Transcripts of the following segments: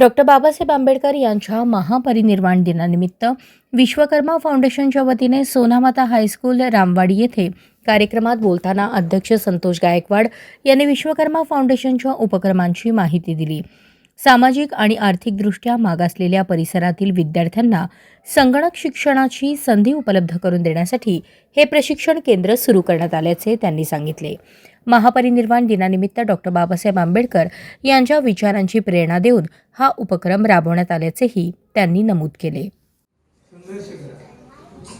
Doctor Babasaheb Ambedkar यांच्या महापरिनिर्वाण दिनानिमित्त विश्वकर्मा फाउंडेशनच्या वतीने सोनामाता हायस्कूल रामवाडी येथे कार्यक्रमात बोलताना अध्यक्ष संतोष गायकवाड यांनी विश्वकर्मा फाउंडेशनच्या उपक्रमांची माहिती दिली. सामाजिक आणि आर्थिकदृष्ट्या मागासलेल्या परिसरातील विद्यार्थ्यांना संगणक शिक्षणाची संधी उपलब्ध करून देण्यासाठी हे प्रशिक्षण केंद्र सुरू करण्यात आल्याचे त्यांनी सांगितले. महापरिनिर्वाण दिनानिमित्त डॉक्टर बाबासाहेब आंबेडकर यांच्या विचारांची प्रेरणा देऊन हा उपक्रम राबवण्यात आल्याचेही त्यांनी नमूद केले.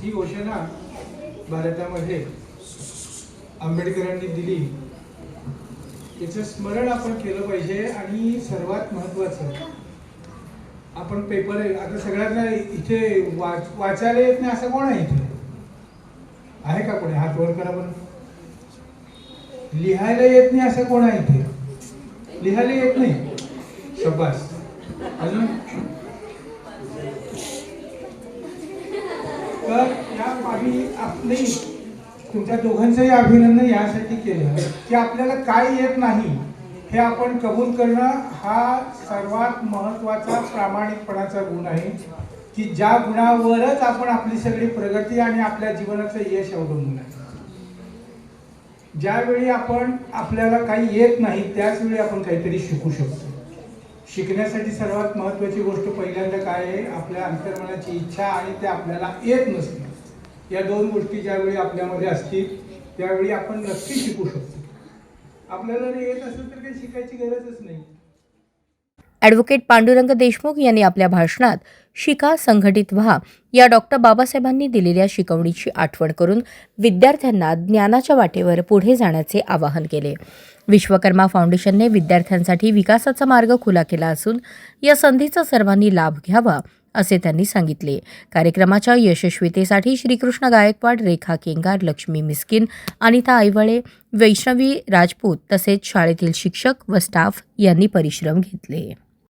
ही घोषणा भारतामध्ये आंबेडकरांनी दिली. याचं स्मरण आपण केलं पाहिजे आणि सर्वात महत्त्वाचं आपण पेपर आता सगळ्यांना इथे वाच वाचायला येत नाही असं कोण आहे इथे? आहे का कोणी? हात वर करा बरं. लिहायला येत नाही असं कोण आहे इथे? लिहायला येत नाही? शब्बास. अजून? तर या पाणी आपली तुमच्या दोघांचंही अभिनंदन यासाठी केलं. की आपल्याला काय येत नाही हे आपण कबूल करणं हा सर्वात महत्त्वाचा प्रामाणिकपणाचा गुण आहे की ज्या गुणावरच आपण आपली सगळी प्रगती आणि आपल्या जीवनाचं यश अवलंबून आहे. ज्यावेळी आपण आपल्याला काही येत नाही त्याच वेळी आपण काहीतरी शिकू शकतो. शिकण्यासाठी सर्वात महत्त्वाची गोष्ट पहिल्यांदा काय आहे? आपल्या अंतर्मनाची इच्छा आणि ते आपल्याला येत नसते. या दोन गोष्टी ज्यावेळी आपल्यामध्ये असतील त्यावेळी आपण नक्की शिकू शकतो. आपल्याला येत असेल तर काही शिकायची गरजच नाही. ॲडव्होकेट पांडुरंग देशमुख यांनी आपल्या भाषणात शिका संघटित व्हा या डॉक्टर बाबासाहेबांनी दिलेल्या शिकवणीची आठवण करून विद्यार्थ्यांना ज्ञानाच्या वाटेवर पुढे जाण्याचे आवाहन केले. विश्वकर्मा फाउंडेशनने विद्यार्थ्यांसाठी विकासाचा मार्ग खुला केला असून या संधीचा सर्वांनी लाभ घ्यावा असे त्यांनी सांगितले. कार्यक्रमाच्या यशस्वीतेसाठी श्रीकृष्ण गायकवाड रेखा केंगार लक्ष्मी मिस्किन अनिता आईवळे वैष्णवी राजपूत तसेच शाळेतील शिक्षक व स्टाफ यांनी परिश्रम घेतले.